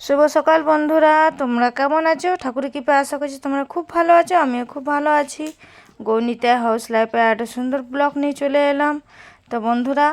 শুভ সকাল বন্ধুরা, তোমরা কেমন আছো? ঠাকুরের কৃপা আশা করছি তোমরা খুব ভালো আছো, আমিও খুব ভালো আছি। গৌনিতা হাউস লাইফে একটা সুন্দর ব্লগ নিয়ে চলে এলাম। তো বন্ধুরা,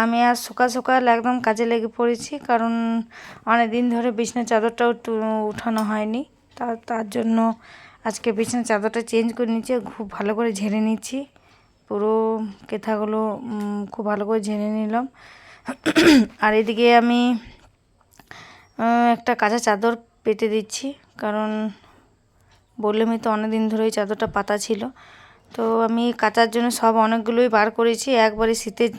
আমি আজ সকাল সকাল একদম কাজে লেগে পড়েছি, কারণ অনেক দিন ধরে বিছনার চাদরটাও উঠানো হয়নি। তা, তার জন্য আজকে বিছনার চাদরটা চেঞ্জ করে নিচ্ছি খুব ভালো করে ঝেড়ে নিচ্ছি পুরো কেথাগুলো খুব ভালো করে ঝেড়ে নিলাম। আর এদিকে আমি একটা কাঁচা চাদর পেতে দিচ্ছি কারণ বললামই তো অনেক দিন ধরে ওই চাদরটা পাতা ছিল। তো আমি কাচার জন্য সব অনেকগুলোই বার করেছি একবারে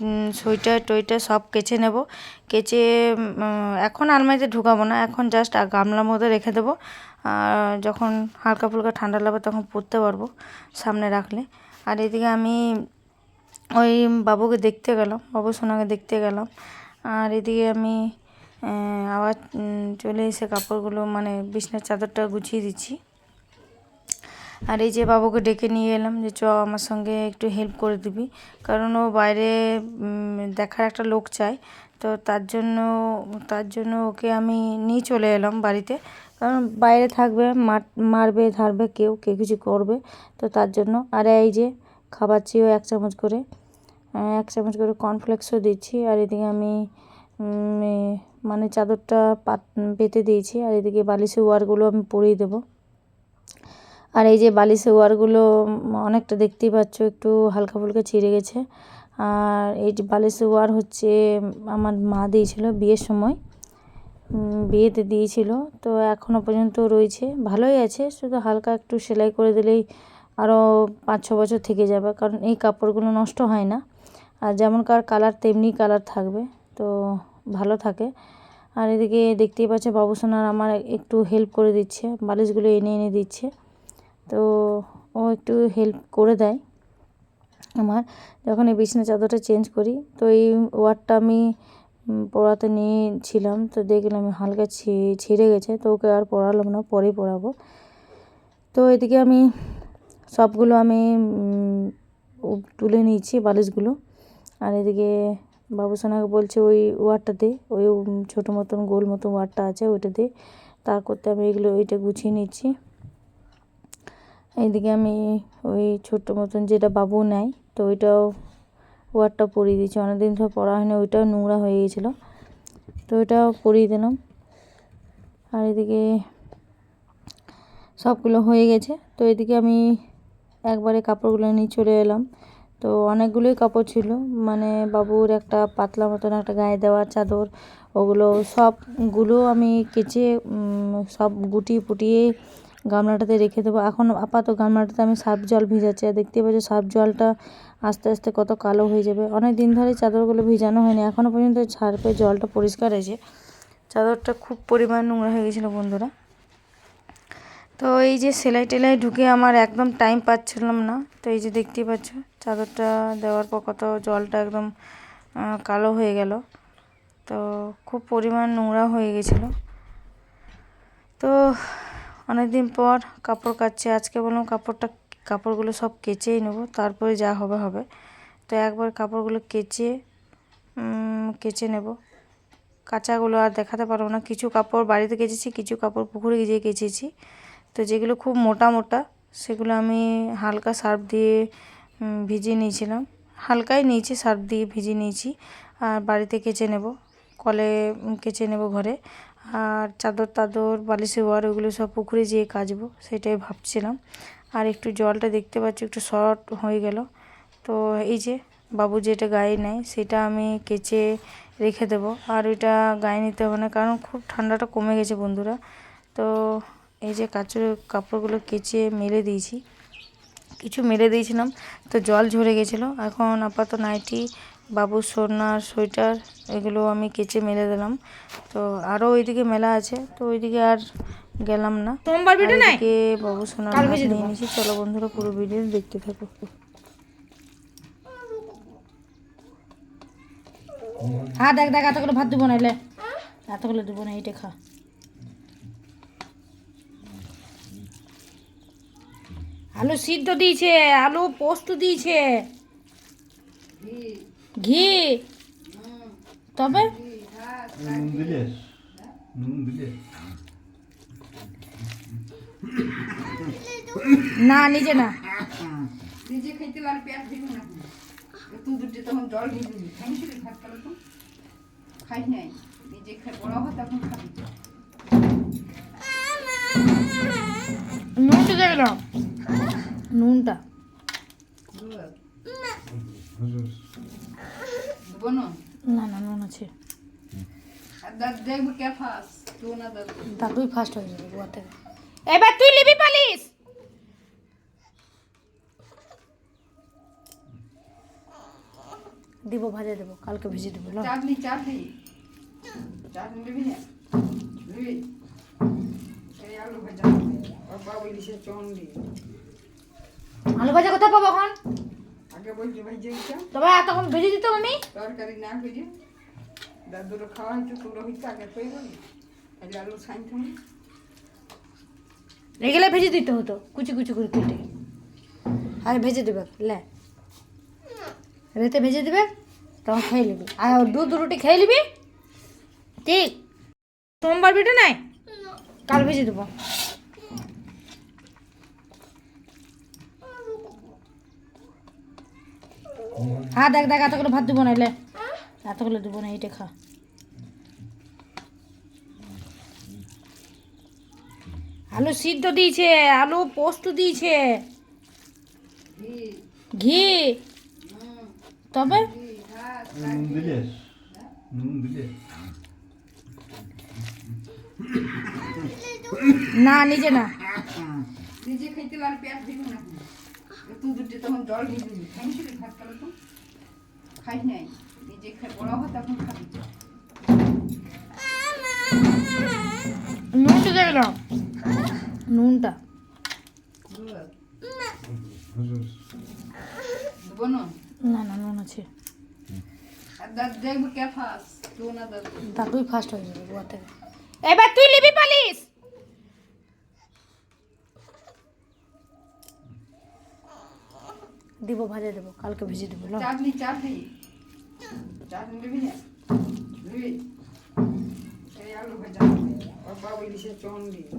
উম, সোয়েটার টইটার সব কেচে নেব। কেচে এখন আলমারিতে ঢুকাবো না এখন জাস্ট গামলার মধ্যে রেখে দেবো। আর যখন হালকা ফুলকা ঠান্ডা লাগবে তখন পরতে পারব সামনে রাখলে। আর এদিকে আমি ওই বাবুকে দেখতে গেলাম বাবু সোনাকে দেখতে গেলাম। আর এদিকে আমি আবার চলে এসে কাপড়গুলো মানে বিছনার চাদরটা গুছিয়ে দিচ্ছি। আর এই যে বাবুকে ডেকে নিয়ে এলাম যে, চ, আমার সঙ্গে একটু হেল্প করে দিবি। কারণ ও বাইরে দেখার একটা লোক চাই তো তার জন্য তার জন্য ওকে আমি নিয়ে চলে এলাম বাড়িতে। কারণ বাইরে থাকবে, মার, মারবে, ধারবে কেউ কেউ কিছু করবে। তো তার জন্য, আর এই যে খাবারছিও এক চামচ করে এক চামচ করে কর্নফ্লেক্সও দিচ্ছি। আর এদিকে আমি মানে চাদরটা পাত পেতে দিয়েছি, আর এদিকে বালিশের ওয়ারগুলো আমি পরিয়ে দেবো। আর এই যে বালিশের ওয়ারগুলো, অনেকটা দেখতেই পাচ্ছ, একটু হালকা ফুলকা ছিঁড়ে গেছে। আর এই যে বালিশের ওয়ার হচ্ছে, আমার মা দিয়েছিল বিয়ের সময়। বিয়েতে দিয়েছিল, তো এখনও পর্যন্ত রয়েছে। ভালোই আছে, শুধু হালকা একটু সেলাই করে দিলেই আরও পাঁচ ছ বছর থেকে যাবে, কারণ এই কাপড়গুলো নষ্ট হয় না। আর যেমনকার কালার, তেমনি কালার থাকবে, তো ভালো থাকে। আর এদিকে দেখতেই পাচ্ছে বাবুসোনার আমার একটু হেল্প করে দিচ্ছে, বালিশগুলো এনে এনে দিচ্ছে। তো ও একটু হেল্প করে দেয় আমার। যখন এই বিছানা চাদরটা চেঞ্জ করি, তো এই ওয়ার্ডটা আমি পড়াতে নিয়েছিলাম, তো দেখলাম হালকা ছিঁড়ে গেছে, তো ওকে আর পড়ালাম না পরেই পরাবো তো এদিকে আমি সবগুলো আমি তুলে নিয়েছি বালিশগুলো। আর এদিকে বাবুসোনাকে বলছে, ওই ওয়ারটা দে, ওই ছোটো মতন গোল মতন ওয়ারটা আছে, ওইটা দে। তার করতে আমি এগুলো, ওইটা গুছিয়ে নিচ্ছি। এইদিকে আমি ওই ছোট্ট মতন যেটা বাবু নেয়, তো ওইটাও ওয়ারটা পরিয়ে দিয়েছি। অনেকদিন ধরে পরা হয়নি, ওইটাও নোংরা হয়ে গেছিল তো ওইটাও পরিয়ে দিলাম। আর এদিকে সবগুলো হয়ে গেছে। তো এদিকে আমি একবারে কাপড়গুলো নিয়ে চলে এলাম। তো অনেকগুলোই কাপড় ছিল। মানে বাবুর একটা পাতলা মতন একটা গায়ে দেওয়া চাদর, ওগুলো সবগুলো আমি কেচে সব গুটিয়ে ফুটিয়ে গামলাটাতে রেখে দেবো। এখন আপাতত গামলাটাতে আমি সার্ফ জল ভিজাচ্ছি। আর দেখতে পাচ্ছি সার্ফ জলটা আস্তে আস্তে কত কালো হয়ে যাবে। অনেক দিন ধরে চাদরগুলো ভিজানো হয়নি এখনও পর্যন্ত সার্ফের জলটা পরিষ্কার আছে চাদরটা খুব পরিমাণ নোংরা হয়ে গেছিল বন্ধুরা। তো এই যে সেলাই টেলাই ঢুকে আমার একদম টাইম পাচ্ছিলাম না। তো এই যে দেখতেই পাচ্ছ চাদরটা দেওয়ার পর কত জলটা একদম কালো হয়ে গেল। তো খুব পরিমাণ নোংরা হয়ে গেছিল। তো অনেক দিন পর কাপড় কাচ্ছে। আজকে বললাম কাপড়টা, কাপড়গুলো সব কেচেই নেব, তারপরে যা হবে হবে। তো একবার কাপড়গুলো কেচে কেচে নেব। কাঁচাগুলো আর দেখাতে পারব না। কিছু কাপড় বাড়িতে কেচেছি, কিছু কাপড় পুকুরে গিয়ে কেচেছি। তো যেগুলো খুব মোটা মোটা, সেগুলো আমি হালকা সার্ফ দিয়ে ভিজিয়ে নিয়েছিলাম। হালকাই নিয়েছি সার্ফ দিয়ে ভিজিয়ে নিয়েছি। আর বাড়িতে কেচে নেব, কলে কেচে নেব ঘরে। আর চাদর টাদর বালিশের ওয়ার, ওগুলো সব পুকুরে যেয়ে কাচবো, সেটাই ভাবছিলাম। আর একটু জলটা দেখতে পাচ্ছি, একটু শর্ট হয়ে গেল। তো এই যে, বাবু যেটা গায়ে নেয়, সেটা আমি কেচে রেখে দেবো। আর ওইটা গায়ে নিতে হবে না, কারণ খুব ঠান্ডাটা কমে গেছে বন্ধুরা। তো এই যে কাচের কাপড়গুলো কেচে মেলে দিয়েছি। কিছু মেলে দিয়েছিলাম। তো জল ঝরে গেছিল। এখন আপাতত নাইটি বাবুর সোনার সোয়েটার এগুলো আমি কেচে মেলে দিলাম। তো আরও ওইদিকে মেলা আছে। তো ওইদিকে আর গেলাম না। সোমবার ভিডিও নাই? বাবু সোনার নিয়ে নিয়েছি চলো বন্ধুরা পুরো ভিডিও দেখতে থাকো। হ্যাঁ দেখ দেখ এতগুলো ভাত দেবো না এলে। এতগুলো দেবো না এইটা খা। আলু সিদ্ধ দিয়েছে আলু পোস্ত দিয়েছে। ঘি। তবে? নুন দিলে? নুন দিলে? না নিজে না। নিজে খাইতে লাল দিব না তুই দুটো তখন জল দিয়ে দিবি। খাইছিলি ভাত কালো তো খাই নাই। নিজে খাই বড় হয় তখন খাবি। দেখলাম নুনটা। দেবো না না নুন আছে। তুই ফার্স্ট হয়ে যাবে এবার লিবি পালিস দিব ভাজা দেবো কালকে ভেজে দেবো। চাটনি চাটনি। চাটনি নিবি না? নিবি? এই আলু ভাজা বাবু ইলিশের চন দিয়ে আলু ভাজা কোথায় পাবো এখন? আগে বলছি ভাই যে এটা। তবে এতক্ষণ ভেজে দিতাম আমি? তরকারি না ভেজে। দাদুরও খাওয়া হয়েছে তোরও আগে তাহলে আলু এগুলো ভেজে দিতে হতো কুচি কুচি করে কেটে। আর ভেজে দেবে লে। রেতে ভেজে দেবে তখন খেয়ে নিবি। আর দুধ রুটি খেয়ে নিবি? ঠিক। সোমবার পিঠে নাই? কাল ভেজে দেবো। হ্যাঁ দেখ দেখ এতগুলো ভাত দেবো না এলে। এতগুলো দেবো না এইটা খা। আলু সিদ্ধ দিয়েছে আলু পোস্ত দিয়েছে। ঘি। তবে? নুন দিলে? নুন দিলে? না নিজে না। নিজে খাইতে পেঁয়াজ দিব না। তুই দুটো তখন জল দিয়ে দিবি খাইছিলি ভাত কালো তো? খাই নাই। নিজে খাই বড় হয় তখন খাবি। নুনটা নুনটা। দেবো না না না নুন আছে। আর দাদ দেখব কে ফাস? তুই না দাদ দাদুই ফার্স্ট হয়ে যাবে এবার তুই লিবি পালিস দিব ভাজা দেবো কালকে ভেজে দেবো। চাটনি চাটনি। চাটনি নিবি না? নিবি? আলু ভাজা। আর বাবু চন দিয়ে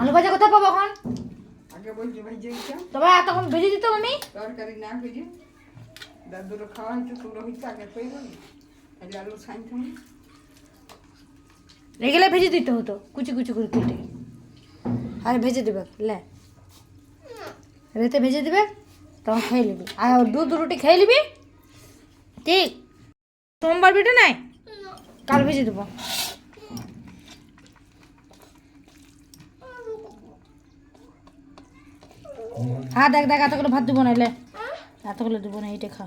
আলু ভাজা কোথায় পাবো এখন? আগে বলছি যে এটা তবে এতক্ষণ ভেজে দিতাম আমি তরকারি না ভেজে। দাদুরও খাওয়া হয়েছে তোরও হইতে আগে পেয়ে গেলি তাহলে আলু সাইন থামি এগুলো ভেজে দিতে হতো কুচি কুচি করে কেটে। আর ভেজে দেবে লে। রেতে ভেজে দেবে? তখন খেয়ে নিবি। আর দুধ রুটি খেয়ে নিবি? ঠিক। সোমবার পিঠে নাই? কাল ভেজে দেবো। হ্যাঁ দেখ দেখ, এতগুলো ভাত দেবো না এলে এতগুলো দেবো না, এইটা খা।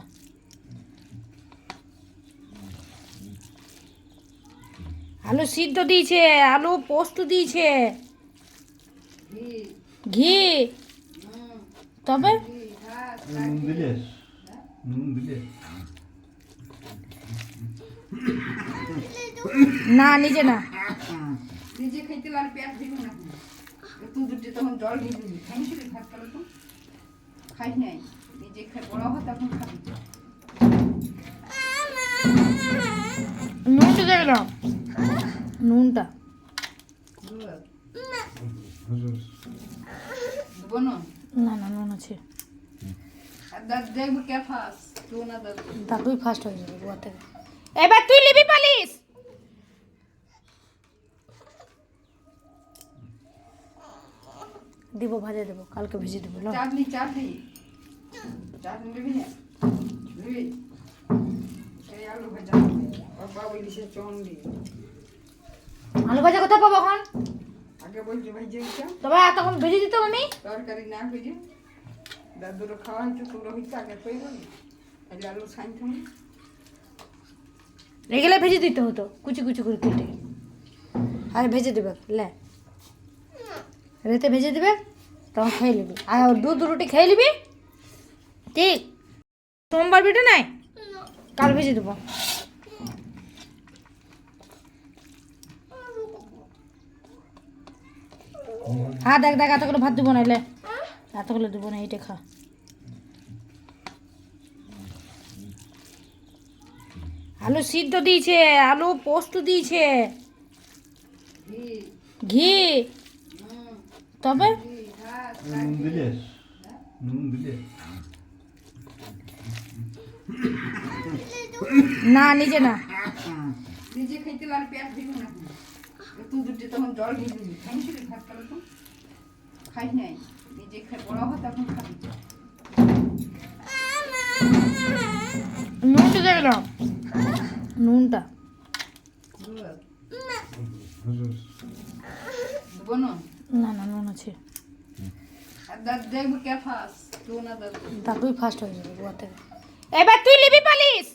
আলু সিদ্ধ দিয়েছে, আলু পোস্ত দিয়েছে। ঘি। তবে? নুন দিলে নুন দিলে না নিজে না। নিজে খাইতে লাল পেঁয়াজ দিব না তুই দুটো তখন জল দিয়ে দিবি। খাইছিলি ভাত কালো তো। খাই নাই। নিজে খাই বড় হয় তখন খাবি। নুনটা নুনটা। দেবো না না না নুন আছে। কে তুই ফার্স্ট হয়ে যাবে গোয়া থেকে এবার তুই লিবি পালিস দিব ভাজা দেবো কালকে ভেজে দেবো। চাটনি চাটনি। চাটনি নিবি না? নিবি? আলু ভাজা বাবু আলু ভাজা কোথায় পাবো এখন? আগে বলছি ভাই যে তবে এতক্ষণ ভেজে দিতাম আমি। তরকারি না ভেজে। দাদুরও খাওয়া হয়েছে আগে পেয়ে গেলি তাহলে আলু সাইন থামি এগুলো ভেজে দিতে হতো কুচি কুচি করে কেটে আর ভেজে দেবে লে রেতে ভেজে দেবে তখন খেয়ে নিবি আর দুধ রুটি খেয়ে নিবি ঠিক সোমবার পিঠে নাই কাল ভেজে দেবো হ্যাঁ দেখ দেখ এতগুলো ভাত দেবো না এলে এতগুলো দেবো না এইটা খা। আলু সিদ্ধ দিয়েছে আলু পোস্ত দিয়েছে। ঘি। তবে? নুন দিলে? নুন দিলে? না নিজে না। নিজে খাইতে লাল পেঁয়াজ দিব না। তুই দুটো তখন জল দিয়ে দিবি। খাইছিলি ভাত খাই নাই। নিজে বড় হয় তখন খাবি। নুনটা। দেবে না নুনটা না না নুন আছে। আর দেখব কে ফাস তুই ফার্স্ট হয়ে যাবে এবার তুই লিবি পালিস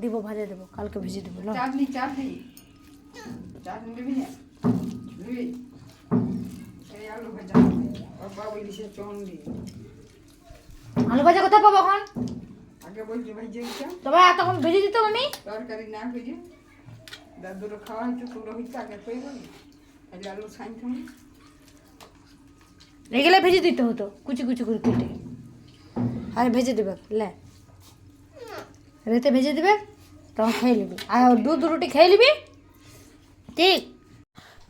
দিব ভাজে দেবো কালকে ভেজে দেবো। চাটনি চাটনি। চাটনি নিবি না নিবি এই আলু ভাজা বাবু দিছে চন্ডি আলু ভাজা কোথায় পাবো এখন আগে বলছি ভাই যে তবে এতক্ষণ ভেজে দিত আমি তরকারি না ভেজে দাদুরও খাওয়া হয়েছে তোরও হয়েছে আগে পেয়ে গেল তাহলে আলু সাইন এগুলো ভেজে দিতে হতো কুচি কুচি করে কেটে আরে ভেজে দেবে লে রেতে ভেজে দেবে তখন খেয়ে নিবি আর দুধ রুটি খেয়ে নিবি ঠিক।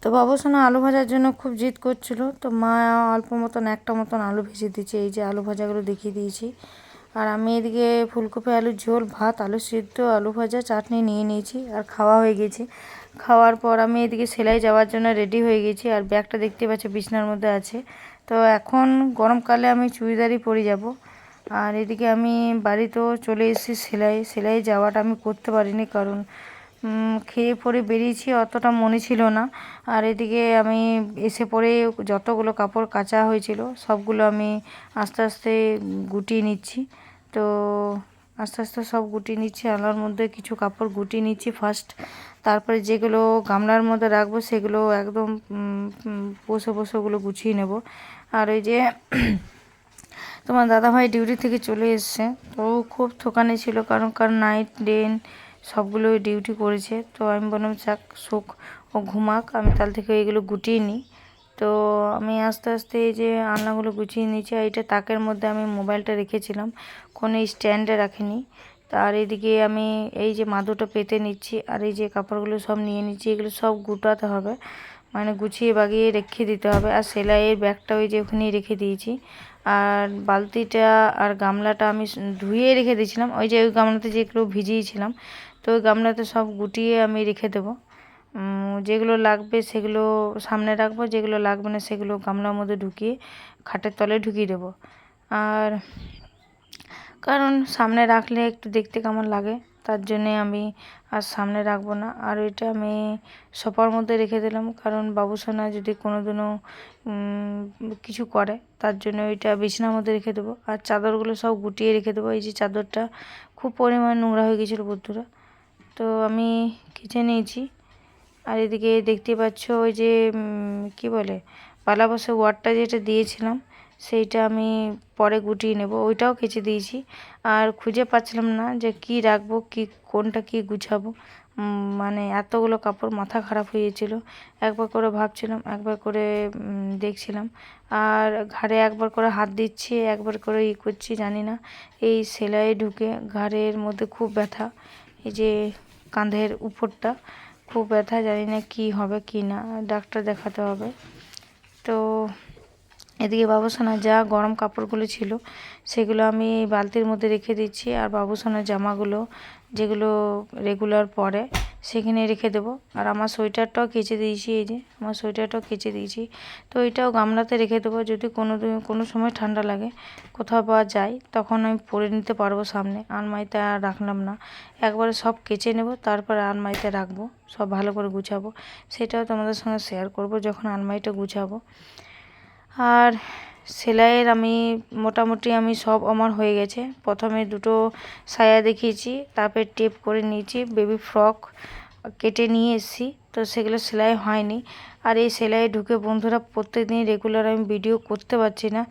তো বাবুসোনা আলু ভাজার জন্য খুব জিদ করছিল। তো মা অল্প মতন, একটা মতন আলু ভেজে দিয়েছে। এই যে আলু ভাজাগুলো দেখিয়ে দিয়েছি। আর আমি এদিকে ফুলকপি আলুর ঝোল, ভাত, আলু সিদ্ধ, আলু ভাজা, চাটনি নিয়ে নিয়েছি। আর খাওয়া হয়ে গেছে। খাওয়ার পর আমি এদিকে সেলাই যাওয়ার জন্য রেডি হয়ে গেছি। আর ব্যাগটা দেখতে পাচ্ছি বিছনার মধ্যে আছে। তো এখন গরমকালে আমি চুড়িদারই পরে যাব। আর এদিকে আমি বাড়িতেও চলে এসেছি সেলাই। সেলাই যাওয়াটা আমি করতে পারিনি কারণ খেয়ে পরে বেরিয়েছি, অতটা মনে ছিল না। আর এদিকে আমি এসে পরে যতগুলো কাপড় কাচা হয়েছিল, সবগুলো আমি আস্তে আস্তে গুটিয়ে নিচ্ছি। তো আস্তে আস্তে সব গুটিয়ে নিচ্ছি আলার মধ্যে কিছু কাপড় গুটিয়ে নিচ্ছি ফার্স্ট তারপরে যেগুলো গামলার মধ্যে রাখব, সেগুলো একদম বসে বসে ওগুলো গুছিয়ে নেব। আর ওই যে তোমার দাদাভাই ডিউটি থেকে চলে এসছে, তো খুব থোকানে ছিল, কারণ কারণ নাইট ডেন সবগুলোই ডিউটি করেছে। তো আমি বললাম, যাক, শোক, ও ঘুমাক, আমি তাল থেকে এইগুলো গুটিয়ে নিই। তো আমি আস্তে আস্তে এই যে আলনাগুলো গুছিয়ে নিয়েছি, আর এটা তাকের মধ্যে আমি মোবাইলটা রেখেছিলাম, কোনো স্ট্যান্ডে রাখিনি। আর এদিকে আমি এই যে মাদুটা পেতে নিচ্ছি, আর এই যে কাপড়গুলো সব নিয়ে নিচ্ছি, এগুলো সব গুটাতে হবে। মানে গুছিয়ে বাগিয়ে রেখে দিতে হবে, আর সেলাইয়ের ব্যাগটা ওই যে ওখানেই রেখে দিয়েছি। আর বালতিটা আর গামলাটা আমি ধুয়ে রেখে দিয়েছিলাম, ওই যে ওই গামলাতে যেগুলো ভিজিয়েছিলাম তো ওই গামলাতে সব গুটিয়ে আমি রেখে দেবো। যেগুলো লাগবে সেগুলো সামনে রাখব, যেগুলো লাগবে না সেগুলো গামলার মধ্যে ঢুকিয়ে খাটের তলে ঢুকিয়ে দেবো। আর কারণ সামনে রাখলে একটু দেখতে কেমন লাগে, তার জন্যে আমি আর সামনে রাখব না। আর ওইটা আমি সোফার মধ্যে রেখে দিলাম, কারণ বাবুসোনা যদি কোনো দিনও কিছু করে, তার জন্য ওইটা বিছানার মধ্যে রেখে দেবো। আর চাদরগুলো সব গুটিয়ে রেখে দেবো। এই যে চাদরটা খুব পরিমাণ নোংরা হয়ে গেছিল বন্ধুরা। তো আমি খিচে নিয়েছি। আর এদিকে দেখতে পাচ্ছ ওই যে কি বলে পালা বসে ওয়ারটা যেটা দিয়েছিলাম, সেইটা আমি পরে গুটিয়ে নেব। ওইটাও কেচে দিয়েছি। আর খুঁজে পাচ্ছিলাম না যে কি রাখব, কি, কোনটা কি গুছাবো। মানে এতগুলো কাপড় মাথা খারাপ হয়ে গেছিল। একবার করে ভাবছিলাম, একবার করে দেখছিলাম। আর ঘাড়ে একবার করে হাত দিচ্ছি, একবার করে ই করছি, জানি না। এই সেলাই ঢুকে ঘাড়ের মধ্যে খুব ব্যথা। এই যে কাঁধের উপরটা, খুব ব্যথা, জানি না কি হবে কি না, ডাক্তার দেখাতে হবে। তো এদিকে বাবুসোনা যা গরম কাপড়গুলো ছিল, সেগুলো আমি বালতির মধ্যে রেখে দিচ্ছি আর বাবুসোনার জামাগুলো যেগুলো রেগুলার পরে সেখানে রেখে দেবো। আর আমার সোয়েটারটাও কেচে দিয়েছি, এই যে আমার সোয়েটারটাও কেচে দিয়েছি। তো এটাও গামলাতে রেখে দেবো, যদি কোনো কোনো সময় ঠান্ডা লাগে, কোথাও বা যাই, তখন আমি পরে নিতে পারব সামনে। আলমারিতে আর রাখলাম না। একবারে সব কেচে নেব, তারপরে আলমারিতে রাখব, সব ভালো করে গুছাবো। সেটাও তোমাদের সঙ্গে শেয়ার করব, যখন আলমারিটা গুছাবো। আর সেলাইয়ের আমি মোটামুটি আমি সব আমার হয়ে গেছে। প্রথমে দুটো সায়া দেখিয়েছি তারপরে টেপ করে নিয়েছি বেবি ফ্রক কেটে নিয়ে এসেছি। তো সেগুলো সেলাই হয়নি। আর এই সেলাই ঢুকে বন্ধুরা প্রত্যেকদিন রেগুলার আমি ভিডিও করতে পারছি না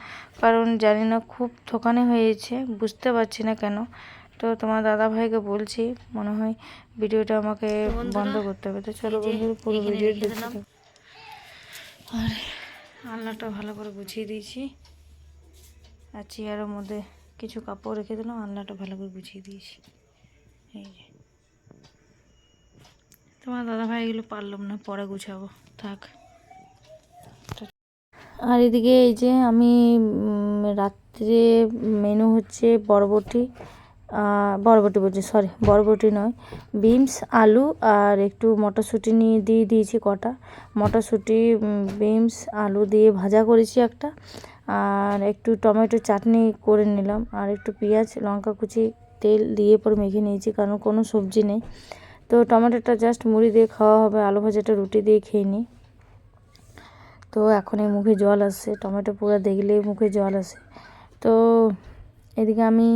কারণ জানি না খুব থোকানে হয়েছে বুঝতে পারছি না কেন। তো তোমার দাদা ভাইকে বলছি মনে হয় ভিডিওটা আমাকে বন্ধ করতে হবে। তো চলো বন্ধুরা পুরো ভিডিও দেখতে আর আলনাটা ভালো করে গুছিয়ে দিয়েছি। আর চেয়ারের মধ্যে কিছু কাপড় রেখে দিলাম, আলনাটা ভালো করে গুছিয়ে দিয়েছি। এই যে। তোমার দাদাভাই এগুলো পারলাম না, পরে গুছাবো। থাক। আর এদিকে এই যে আমি রাত্রে মেনু হচ্ছে বরবটি। বরবটি বলছি সরি বরবটি নয়, বিনস, আলু আর একটু মটরশুঁটি নিয়ে দিয়ে দিয়েছি কটা। মটরশুঁটি বিনস, আলু দিয়ে ভাজা করেছি একটা আর একটু টমেটো চাটনি করে নিলাম আর একটু পেঁয়াজ, লঙ্কা কুচি, তেল দিয়ে পরে মেখে নিয়েছি কারণ কোনো সবজি নেই। তো টমেটোটা জাস্ট মুড়ি দিয়ে খাওয়া হবে, আলু ভাজাটা রুটি দিয়ে খেয়ে নিই। তো এখন এই মুখে জল আসছে, টমেটো পুরো দেখলেই মুখে জল আসে। তো এদিকে আমি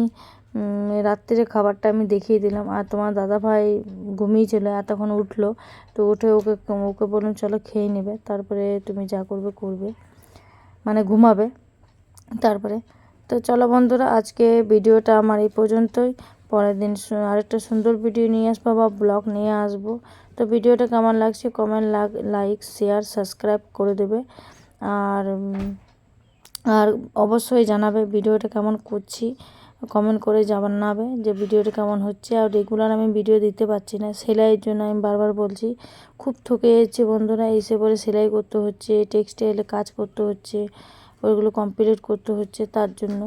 উম, রাত্রে খাবারটা আমি দেখিয়ে দিলাম। আর তোমার দাদা ভাই ঘুমিয়েছিল তখন উঠল। তো উঠে ওকে ওকে বললাম চলো খেয়ে নেবে। তারপরে তুমি যা করবে করবে। মানে ঘুমাবে তারপরে। তো চলো বন্ধুরা আজকে ভিডিওটা আমার এই পর্যন্তই। পরের দিন আরেকটা সুন্দর ভিডিও নিয়ে আসব বা ব্লগ নিয়ে আসব। তো ভিডিওটা কেমন লাগছে কমেন্ট লাইক শেয়ার সাবস্ক্রাইব করে দেবে। আর আর অবশ্যই জানাবে ভিডিওটা কেমন করছি। কমেন্ট করে জানাবে যে ভিডিওটা কেমন হচ্ছে। আর রেগুলার আমি ভিডিও দিতে পারছি না। সেলাইয়ের জন্য আমি বারবার বলছি, খুব ঠকে যাচ্ছে বন্ধুরা। এসে পরে সেলাই করতে হচ্ছে টেক্সটাইলে কাজ করতে হচ্ছে, ওইগুলো কমপ্লিট করতে হচ্ছে তার জন্য।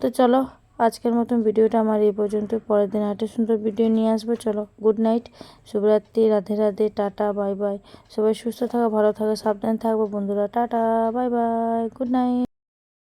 তো চলো, আজকের মতন ভিডিওটা আমার এই পর্যন্ত। পরের দিন একটা সুন্দর ভিডিও নিয়ে আসব। চলো গুড নাইট শুভরাত্রি, Radhe Radhe, tata bye bye সবাই সুস্থ থাকো, ভালো থাকো, সাবধান থাকব বন্ধুরা। Tata bye bye good night